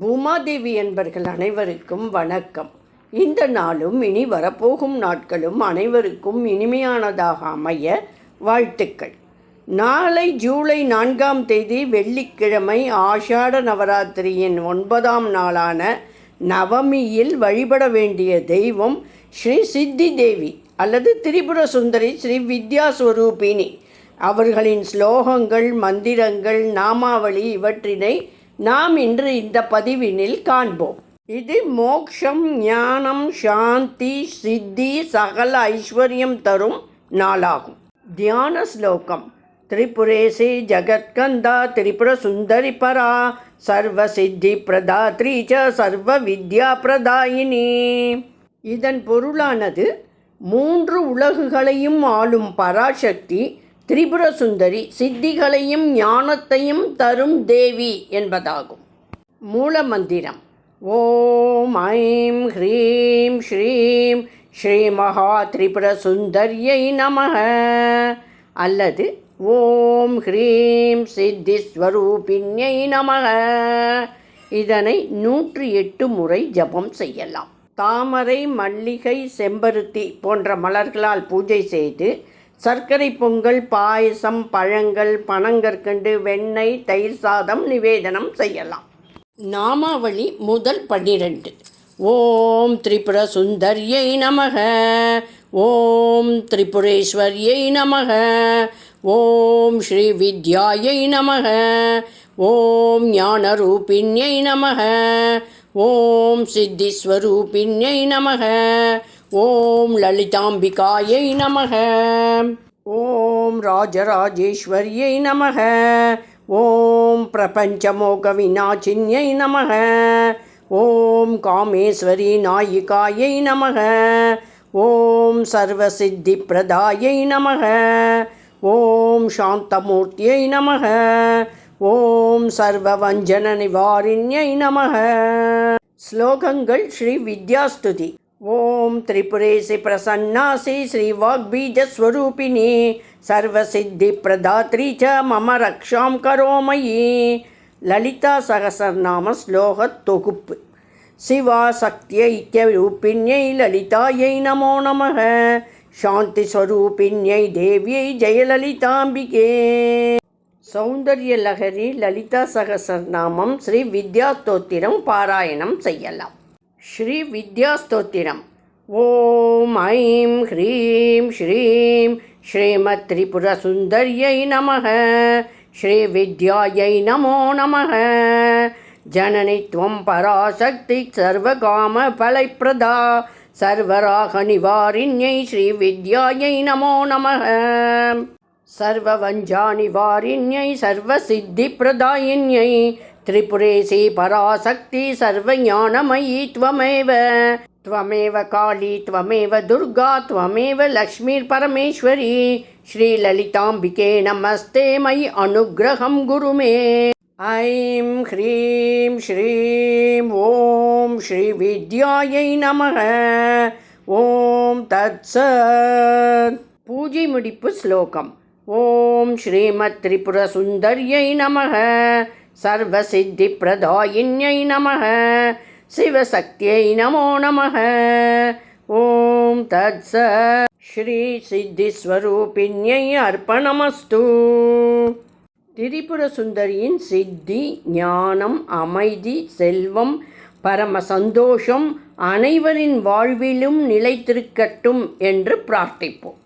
பூமாதேவி என்பர்கள் அனைவருக்கும் வணக்கம். இந்த நாளும் இனி வரப்போகும் நாட்களும் அனைவருக்கும் இனிமையானதாக அமைய வாழ்த்துக்கள். நாளை ஜூலை நான்காம் தேதி வெள்ளிக்கிழமை ஆஷாட நவராத்திரியின் ஒன்பதாம் நாளான நவமியில் வழிபட வேண்டிய தெய்வம் ஸ்ரீ சித்தி தேவி அல்லது திரிபுர சுந்தரி ஸ்ரீ வித்யாஸ்வரூபினி அவர்களின் ஸ்லோகங்கள் மந்திரங்கள் நாமாவளி இவற்றினை நாம் இன்று இந்த பதிவினில் காண்போம். இது மோக்ஷம் ஞானம் சாந்தி சித்தி சகல ஐஸ்வர்யம் தரும் நாளாகும். தியான ஸ்லோகம். திரிபுரேசி ஜகத்கந்தா திரிபுர சுந்தரி பரா சர்வ சித்தி பிரதாத்ரி ச சர்வ வித்யா பிரதாயினி. இதன் பொருளானது மூன்று உலகுகளையும் ஆளும் பராசக்தி திரிபுர சுந்தரி சித்திகளையும் ஞானத்தையும் தரும் தேவி என்பதாகும். மூலமந்திரம். ஓம் ஐம் ஹ்ரீம் ஸ்ரீம் ஸ்ரீ மகா திரிபுர சுந்தரியை நமக. அல்லது ஓம் ஹ்ரீம் சித்திஸ்வரூபிண்யை நமக. இதனை நூற்றி எட்டு முறை ஜபம் செய்யலாம். தாமரை மல்லிகை செம்பருத்தி போன்ற மலர்களால் பூஜை செய்து சர்க்கரை பொங்கல் பாயசம் பழங்கள் பனங்கற்கண்டு வெண்ணெய் தயிர் சாதம் நிவேதனம் செய்யலாம். நாமாவளி முதல் பன்னிரெண்டு. ஓம் திரிபுர சுந்தர்யை நமக. ஓம் திரிபுரேஸ்வரியை நமக. ஓம் ஸ்ரீ வித்யாயை நமக. ஓம் ஞானரூபிண்யை நமக. ஓம் சித்திஸ்வரூபிண்யை நமக. ஓம் லலிதாம்பிகாயை நமக. ஓம் ராஜராஜேஸ்வரியை நமக. ஓம் பிரபஞ்சமோக விநாச்சின்யை நமக. ஓம் காமேஸ்வரி நாயிகாயை நமக. ஓம் சர்வசித்தி பிரதாயை நமக. ஓம் சாந்தமூர்த்தியை நமக. ஓம் சர்வவஞ்சன நிவாரிண்யை நமக. ஸ்லோகங்கள் ஸ்ரீ வித்யாஸ்துதி. ஓம் திரிபுரேசி பிரசன்னாசி ஸ்ரீ வாக்பீஜஸ்வரூபிணி சர்வசித்தி பிரதாத்ரி ச மம ரக்ஷாம் கரோமயி. லலிதா சகசர்நாம ஸ்லோக தொகுப்பு. சிவா சக்தியைக்கியரூபிண்யை லலிதாயை நமோ நமக. சாந்தி ஸ்வரூபிணியை தேவியை ஜெயலலிதாம்பிகே. சௌந்தர்ய லகரி லலிதா சகசர்நாமம் ஸ்ரீ வித்யா ஸ்தோத்திரம் பாராயணம் செய்யலாம். ஸ்ரீ வித்யாஸ்தோத்திரம். ஓம் ஐம் ஹ்ரீம் ஸ்ரீம் ஸ்ரீமத் திரிபுரசுந்தரியை நமக. ஸ்ரீ வித்யாயை நமோ நமக. ஜனனி துவம் பராசக்தி சர்வகாம பலைப்பிரதா. சர்வராக நிவாரிண்யை ஸ்ரீ வித்யாயை நமோ நமக. சர்வவஞ்சா நிவாரிண்யை சர்வசித்தி பிரதாயின்யை त्रिपुरेशी पराशक्ति सर्वज्ञानमयी त्वमेव त्वमेव काली त्वमेव दुर्गा त्वमेव लक्ष्मीर्परमेश्वरी श्रीललिताम्बिके नमस्ते मयि अनुग्रहं गुरु मे ऐं ह्रीं श्रीं ॐ श्रीविद्यायै नमः ॐ तत्सत् पूजि मुडिप्पु श्लोकम् ॐ श्रीमत्त्रिपुरसुन्दर्यै नमः சர்வசித்தி பிரதாயின்யை நமக சிவசக்தியை நமோ நமக. ஓம் தத் ச ஸ்ரீ சித்திஸ்வரூபிண்யை அர்ப்பணமஸ்து. திரிபுர சுந்தரியின் சித்தி ஞானம் அமைதி செல்வம் பரம சந்தோஷம் அனைவரின் வாழ்விலும் நிலைத்திருக்கட்டும் என்று பிரார்த்திப்போம்.